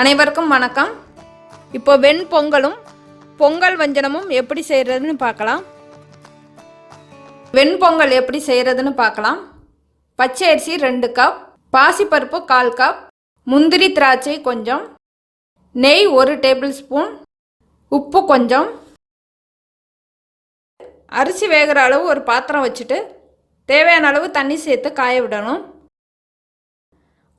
அனைவருக்கும் வணக்கம். இப்போ வெண்பொங்கலும் பொங்கல் வஞ்சனமும் எப்படி செய்கிறதுன்னு பார்க்கலாம். வெண்பொங்கல் எப்படி செய்கிறதுன்னு பார்க்கலாம். பச்சை அரிசி ரெண்டு கப் பாசிப்பருப்பு கால் கப் முந்திரி திராட்சை கொஞ்சம் நெய் ஒரு டேபிள் ஸ்பூன் உப்பு கொஞ்சம். அரிசி வேகிற அளவு ஒரு பாத்திரம் வச்சுட்டு தேவையான அளவு தண்ணி சேர்த்து காய விடணும்.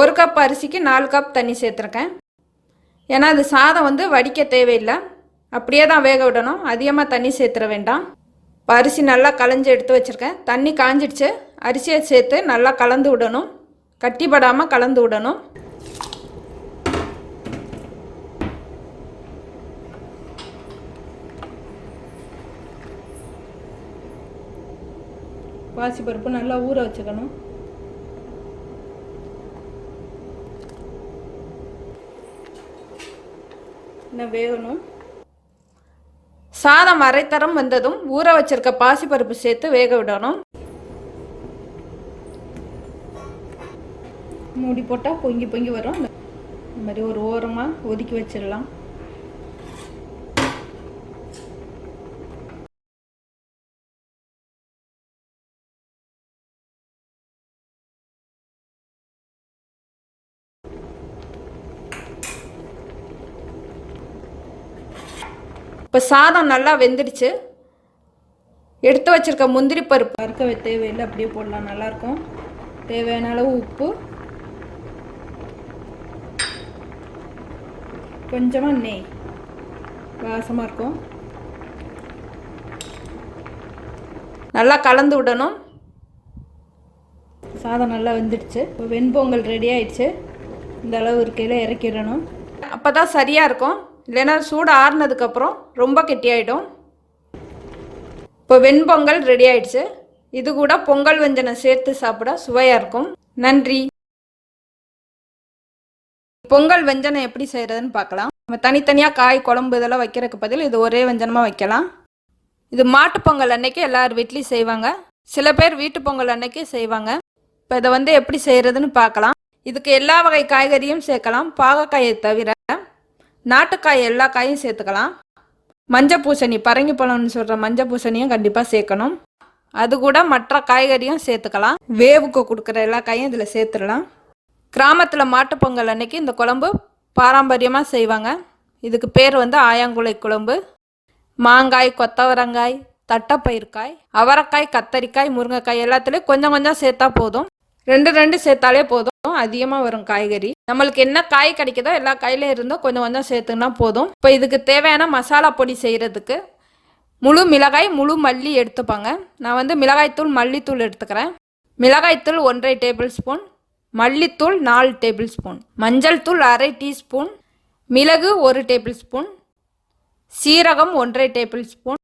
ஒரு கப் அரிசிக்கு நாலு கப் தண்ணி சேர்த்துருக்கேன். ஏன்னா அது சாதம் வந்து வடிக்க தேவையில்லை. அப்படியே தான் வேக விடணும். அதிகமாக தண்ணி சேர்த்துற வேண்டாம். இப்போ அரிசி நல்லா களைஞ்சி எடுத்து வச்சுருக்கேன். தண்ணி காஞ்சிடுச்சு. அரிசியை சேர்த்து நல்லா கலந்து விடணும். கட்டிப்படாமல் கலந்து விடணும். பாசிப்பருப்பு நல்லா ஊற வச்சுக்கணும். இன்னும் வேகணும். சாதம் அரைத்தரம் வந்ததும் ஊற வச்சிருக்க பாசிப்பருப்பு சேர்த்து வேக விடணும். மூடி போட்டால் பொங்கி பொங்கி வரும். இந்த மாதிரி ஒரு ஓரமாக ஒதுக்கி வச்சிடலாம். இப்போ சாதம் நல்லா வெந்துடுச்சு. எடுத்து வச்சிருக்க முந்திரி பருப்பு. வறுக்க தேவையில்லை அப்படியே போடலாம். நல்லாயிருக்கும். தேவையான அளவு உப்பு. கொஞ்சமாக நெய். வாசமாக இருக்கும். நல்லா கலந்து விடணும். சாதம் நல்லா வெந்துடுச்சு. இப்போ வெண்பொங்கல் ரெடி ஆயிடுச்சு. இந்த அளவு இருக்கையில் இறக்கிடணும். அப்போ தான் சரியாக இருக்கும். இல்லைன்னா சூடு ஆறுனதுக்கப்புறம் ரொம்ப கெட்டியாயிடும். இப்போ வெண்பொங்கல் ரெடி ஆயிடுச்சு. இது கூட பொங்கல் வெஞ்சனை சேர்த்து சாப்பிட சுவையாக இருக்கும். நன்றி. பொங்கல் வெஞ்சனம் எப்படி செய்கிறதுன்னு பார்க்கலாம். நம்ம தனித்தனியாக காய் குழம்பு இதெல்லாம் வைக்கிறதுக்கு பதில் இது ஒரே வெஞ்சனமாக வைக்கலாம். இது மாட்டு பொங்கல் அன்னைக்கு எல்லார் வீட்லேயும் செய்வாங்க. சில பேர் வீட்டு பொங்கல் அன்னைக்கு செய்வாங்க. இப்போ இதை வந்து எப்படி செய்கிறதுன்னு பார்க்கலாம். இதுக்கு எல்லா வகை காய்கறியும் சேர்க்கலாம். பாகக்காயை தவிர நாட்டுக்காய் எல்லா காயும் சேர்த்துக்கலாம். மஞ்சள் பூசணி பரங்கி பழம்னு சொல்கிற மஞ்சள் பூசணியும் கண்டிப்பாக சேர்க்கணும். அது கூட மற்ற காய்கறியும் சேர்த்துக்கலாம். வேவுக்கு கொடுக்குற எல்லா காயும் இதில் சேர்த்துடலாம். கிராமத்தில் மாட்டுப்பொங்கல் அன்னைக்கு இந்த குழம்பு பாரம்பரியமாக செய்வாங்க. இதுக்கு பேர் வந்து ஆயாங்குலை குழம்பு. மாங்காய் கொத்தவரங்காய் தட்டைப்பயிர்க்காய் அவரைக்காய் கத்தரிக்காய் முருங்கைக்காய் எல்லாத்துலேயும் கொஞ்சம் கொஞ்சம் சேர்த்தா போதும். ரெண்டு ரெண்டு சேர்த்தாலே போதும். அதிகமாக வரும் காய்கறி. நம்மளுக்கு என்ன காய் கிடைக்குதோ எல்லா காயிலும் இருந்தோ கொஞ்சம் கொஞ்சம் சேர்த்துனா போதும். இப்போ இதுக்கு தேவையான மசாலா பொடி செய்கிறதுக்கு முழு மிளகாய் முழு மல்லி எடுத்துப்பாங்க. நான் வந்து மிளகாய்த்தூள் மல்லித்தூள் எடுத்துக்கிறேன். மிளகாய்த்தூள் ஒன்றரை டேபிள் ஸ்பூன் மல்லித்தூள் நாலு டேபிள் ஸ்பூன் மஞ்சள் தூள் அரை டீஸ்பூன் மிளகு ஒரு டேபிள் ஸ்பூன் சீரகம் ஒன்றரை டேபிள் ஸ்பூன்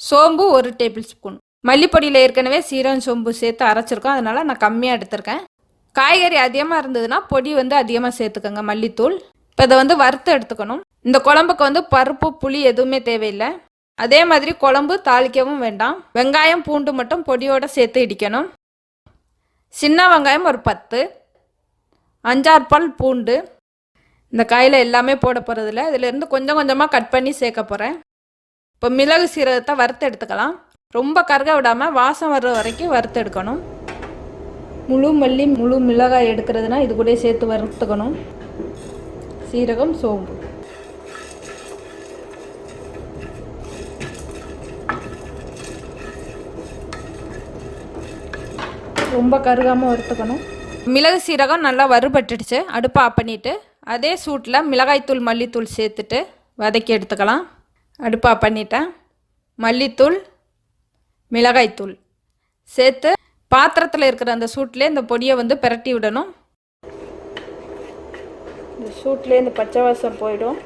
சோம்பு ஒரு டேபிள் ஸ்பூன். மல்லிப்பொடியில் ஏற்கனவே சீரகம் சோம்பு சேர்த்து அரைச்சிருக்கோம். அதனால் நான் கம்மியாக எடுத்திருக்கேன். காய்கறி அதிகமாக இருந்ததுன்னா பொடி வந்து அதிகமாக சேர்த்துக்கோங்க மல்லித்தூள். இப்போ இதை வந்து வறுத்து எடுத்துக்கணும். இந்த குழம்புக்கு வந்து பருப்பு புளி எதுவுமே தேவையில்லை. அதே மாதிரி குழம்பு தாளிக்கவும் வேண்டாம். வெங்காயம் பூண்டு மட்டும் பொடியோடு சேர்த்து இடிக்கணும். சின்ன வெங்காயம் ஒரு பத்து. அஞ்சாறு பல் பூண்டு. இந்த காயில் எல்லாமே போட போகிறதில்ல இதிலேருந்து கொஞ்சம் கொஞ்சமாக கட் பண்ணி சேர்க்க போகிறேன் இப்போ மிளகு சீரகத்தை வறுத்து எடுத்துக்கலாம். ரொம்ப கருக விடாமல் வாசம் வர்ற வரைக்கும் வறுத்து எடுக்கணும். முழு மல்லி முழு மிளகாய் எடுக்கிறதுனா இது கூட சேர்த்து வறுத்துக்கணும். சீரகம் சோம்பு. ரொம்ப கருகாமல் வறுத்துக்கணும். மிளகு சீரகம் நல்லா வறுபட்டுடுச்சு. அடுப்பை ஆஃப் பண்ணிவிட்டு அதே சூட்டில் மிளகாய்த்தூள் மல்லித்தூள் சேர்த்துட்டு வதக்கி எடுத்துக்கலாம். அடுப்பை பண்ணிட்டேன். மல்லித்தூள் மிளகாய்த்தூள் சேர்த்து பாத்திரத்தில் இருக்கிற அந்த சூட்லேயே இந்த பொடியை வந்து பிரட்டி விடணும். இந்த சூட்லேயே இந்த பச்சை வாசம் போயிடும்.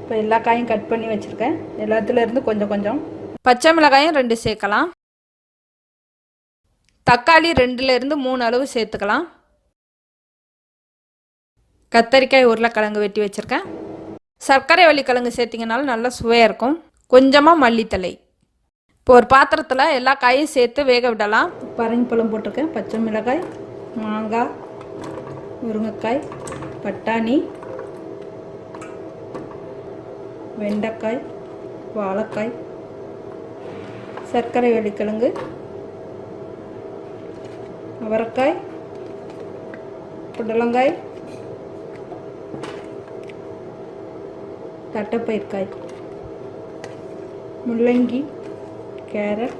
இப்போ எல்லா காயும் கட் பண்ணி வச்சுருக்கேன். எல்லாத்துல இருந்து கொஞ்சம் கொஞ்சம். பச்சை மிளகாயும் ரெண்டு சேர்க்கலாம். தக்காளி ரெண்டுலேருந்து மூணு அளவு சேர்த்துக்கலாம். கத்தரிக்காய் உருளைக்கிழங்கு வெட்டி வச்சுருக்கேன். சர்க்கரை வள்ளிக்கிழங்கு சேர்த்திங்கனாலும் நல்லா சுவையாக இருக்கும். கொஞ்சமாக மல்லித்தலை. இப்போ ஒரு பாத்திரத்தில் எல்லா காயும் சேர்த்து வேக விடலாம். பரங்கி பழம் போட்டிருக்கேன். பச்சை மிளகாய் மாங்காய் முருங்கைக்காய் பட்டாணி வெண்டைக்காய் வாழைக்காய் சர்க்கரை வெள்ளிக்கிழங்கு அவரைக்காய் புடலங்காய் தட்டைப்பயிர்காய் முள்ளங்கி கேரட்.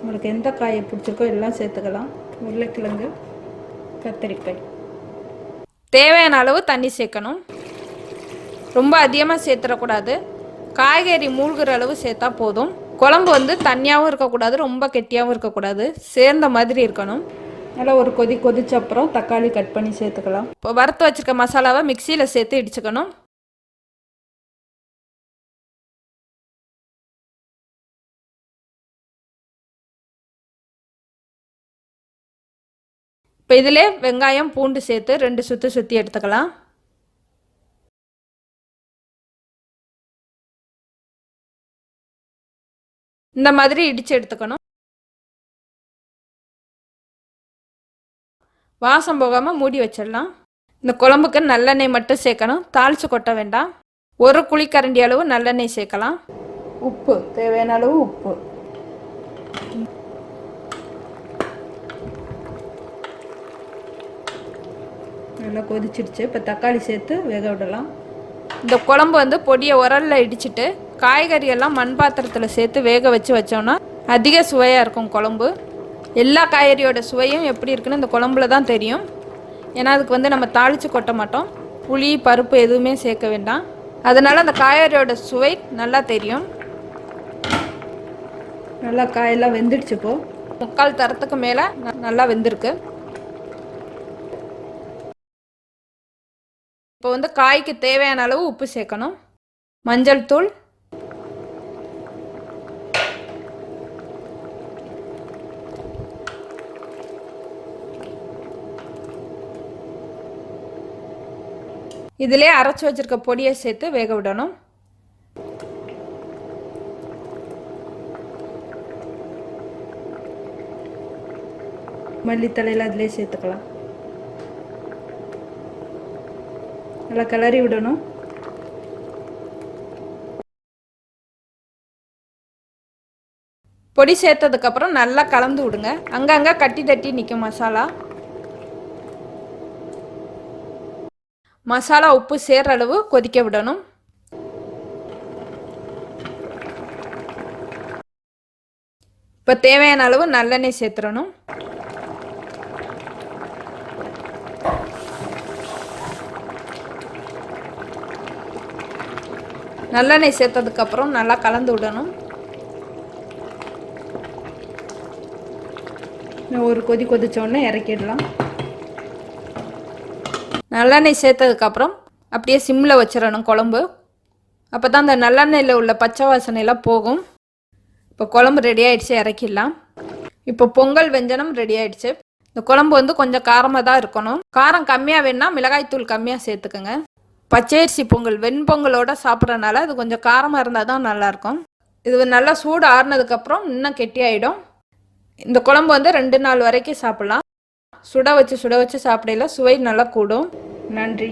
உங்களுக்கு எந்த காயை பிடிச்சிருக்கோ எல்லாம் சேர்த்துக்கலாம். உருளைக்கிழங்கு கத்திரிக்காய். தேவையான அளவு தண்ணி சேர்க்கணும். ரொம்ப அதிகமாக சேர்த்துடக்கூடாது. காய்கறி மூழ்கிற அளவு சேர்த்தா போதும். குழம்பு வந்து தண்ணியாகவும் இருக்கக்கூடாது ரொம்ப கெட்டியாகவும் இருக்கக்கூடாது. சேர்ந்த மாதிரி இருக்கணும். நல்லா ஒரு கொதி கொதிச்ச அப்புறம் தக்காளி கட் பண்ணி சேர்த்துக்கலாம். இப்போ வறுத்து வச்சுருக்க மசாலாவை மிக்சியில் சேர்த்து இடிச்சுக்கணும். இப்போ இதிலே வெங்காயம் பூண்டு சேர்த்து ரெண்டு சுற்றி சுற்றி எடுத்துக்கலாம். இந்த மாதிரி இடித்து எடுத்துக்கணும். வாசம் போகாமல் மூடி வச்சிடலாம். இந்த குழம்புக்கு நல்லெண்ணெய் மட்டும் சேர்க்கணும். தாளித்து கொட்ட வேண்டாம். ஒரு குழிக்கரண்டி அளவு நல்லெண்ணெய் சேர்க்கலாம். உப்பு. தேவையான அளவு உப்பு. நல்லா கொதிச்சிடுச்சு. இப்போ தக்காளி சேர்த்து வேக விடலாம். இந்த குழம்பு வந்து பொடியை உரலில் இடிச்சிட்டு காய்கறி எல்லாம் மண் பாத்திரத்தில் சேர்த்து வேக வச்சு வச்சோன்னா அதிக சுவையாக இருக்கும் குழம்பு. எல்லா காய்கறியோட சுவையும் எப்படி இருக்குன்னு இந்த குழம்புல தான் தெரியும். ஏன்னா அதுக்கு வந்து நம்ம தாளித்து கொட்ட மாட்டோம். புளி பருப்பு எதுவுமே சேர்க்க வேண்டாம். அதனால் அந்த காய்கறியோட சுவை நல்லா தெரியும். நல்லா காயெல்லாம் வெந்துடுச்சு இப்போ. முக்கால் தரத்துக்கு மேலே நல்லா வெந்திருக்கு. இப்போ வந்து காய்க்கு தேவையான அளவு உப்பு சேர்க்கணும். மஞ்சள் தூள். இதிலே அரைச்சி வச்சிருக்க பொடியை சேர்த்து வேக விடணும். மல்லித்தலையில் அதிலே சேர்த்துக்கலாம். நல்லா கிளறி விடணும். பொடி சேர்த்ததுக்கப்புறம் நல்லா கலந்து விடுங்க. அங்கங்கே கட்டி தட்டி நிற்கும் மசாலா. மசாலா உப்பு சேர்ற அளவு கொதிக்க விடணும். இப்போ தேவையான அளவு நல்லெண்ணெய் சேர்த்துடணும். நல்லெண்ணெய் சேர்த்ததுக்கப்புறம் நல்லா கலந்து விடணும். ஒரு கொதி கொதிச்சோடனே இறக்கிடலாம். நல்லெண்ணெய் சேர்த்ததுக்கப்புறம் அப்படியே சிம்மில் வச்சிடணும் குழம்பு. அப்போ தான் அந்த நல்லெண்ணெயில் உள்ள பச்சை வாசனையெல்லாம் போகும். இப்போ குழம்பு ரெடி ஆகிடுச்சு இறக்கிடலாம். இப்போ பொங்கல் வெஞ்சனம் ரெடி ஆகிடுச்சு இந்த குழம்பு வந்து கொஞ்சம் காரமாக தான் இருக்கணும். காரம் கம்மியாக வேணா மிளகாய்த்தூள் கம்மியாக சேர்த்துக்கோங்க. பச்சரிசி பொங்கல் வெண்பொங்கலோட சாப்பிட்றனால அது கொஞ்சம் காரமாக இருந்தால் தான் நல்லாயிருக்கும். இது நல்லா சூடு ஆறுனதுக்கப்புறம் இன்னும் கெட்டியாயிடும். இந்த குழம்பு வந்து ரெண்டு நாள் வரைக்கும் சாப்பிட்லாம். சுட வச்சு சுட வச்சு சாப்பிடையில சுவை நல்லா கூடும். நன்றி.